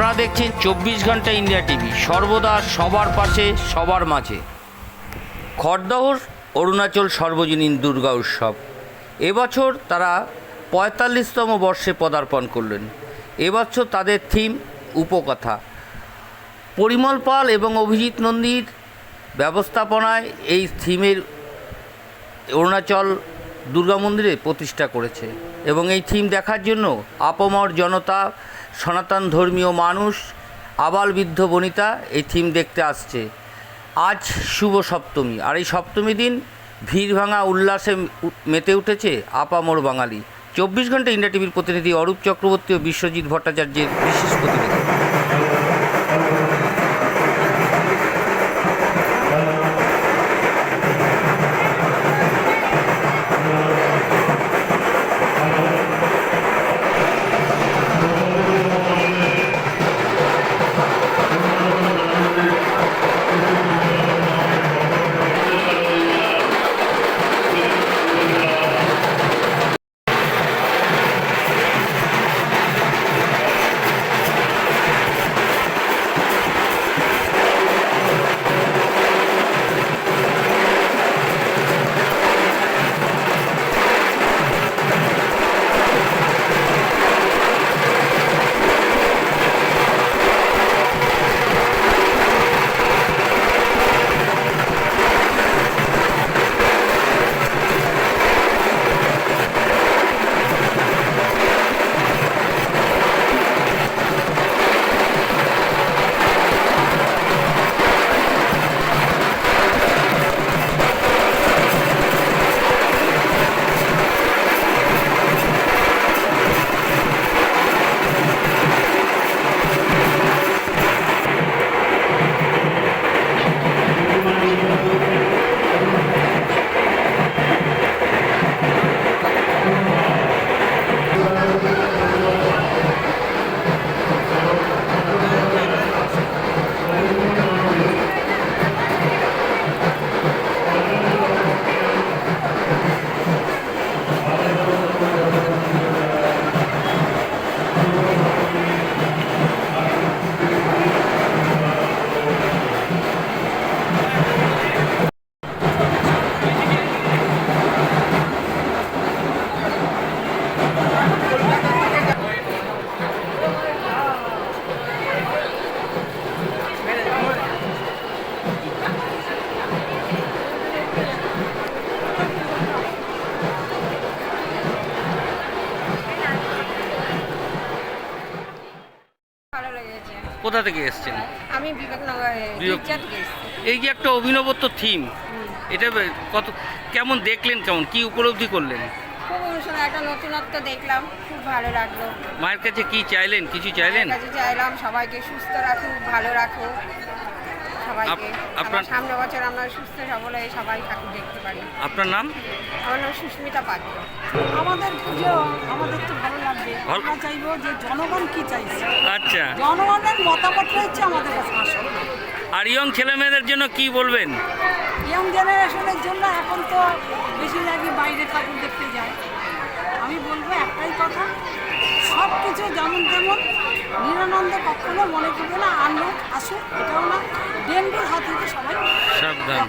আপনারা দেখছেন চব্বিশ ঘণ্টা ইন্ডিয়া টিভি। সর্বদা সবার পাশে, সবার মাঝে। খড়দহর, অরুণাচল সর্বজনীন দুর্গা উৎসব। এবছর তারা পঁয়তাল্লিশতম বর্ষে পদার্পণ করলেন। এবছর তাদের থিম উপকথা। পরিমল পাল এবং অভিজিৎ নন্দীর ব্যবস্থাপনায় এই থিমের অরুণাচল দুর্গা মন্দিরে প্রতিষ্ঠা করেছে। এবং এই থিম দেখার জন্য আপমর জনতা সনাতন ধর্মীয় মানুষ, আবাল বৃদ্ধ বনিতা এই থিম দেখতে আসছে। আজ শুভ সপ্তমী, আর এই সপ্তমী দিন ভিড় ভাঙা উল্লাসে মেতে উঠেছে আপামোর বাঙালি। চব্বিশ ঘণ্টা ইন্ডিয়া টিভির প্রতিনিধি অরূপ চক্রবর্তী ও বিশ্বজিৎ ভট্টাচার্যের বিশেষ কোথা থেকে এসছেন? আমি বিবেকনগরে এই যে একটা অভিনবত্ব থিম এটা কত কেমন দেখলেন কেমন কি উপলব্ধি করলেন? খুব অনুষ্ঠানে একটা নতুনত্ব দেখলাম খুব ভালো লাগল। মায়ের কাছে কি চাইলেন কিছু চাইলেন? চাইলাম সবাইকে সুস্থ রাখুক ভালো রাখুক। সবাইকে। আপনার- সামনে বছর আমরা সুস্থ সবল হয়ে সবাই ঠাকুর দেখতে পারি। আপনার নাম? আমার নাম সুস্মিতা পাত্র আমাদের পুজো আমাদের তো ভালো লাগবে। আমরা চাইব যে জনগণ কি চাইছে? আচ্ছা। জনগণের মতামতটা হচ্ছে আমাদের কাছে আসল। আর ইয়ং ছেলে মেয়েদের জন্য কি বলবেন? ইয়ং জেনারেশনের জন্য এখন তো বেশিরভাগই বাইরে ঠাকুর দেখতে যায়। আমি বলব একটাই কথা সব কিছু যেমন তেমন নিরানন্দ কখনো মনে করবে না আনন্দ আসুক এটাও না। ডেঙ্গুর হাত থেকে সবাই সাবধান।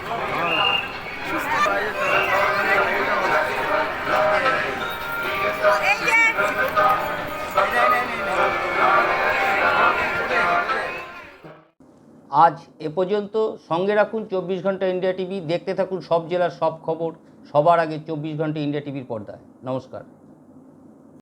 আজ এ পর্যন্ত সঙ্গে রাখুন চব্বিশ ঘণ্টা ইন্ডিয়া টিভি। দেখতে থাকুন সব জেলার সব খবর। সবার আগে চব্বিশ ঘণ্টা ইন্ডিয়া টিভির পর্দায়। নমস্কার।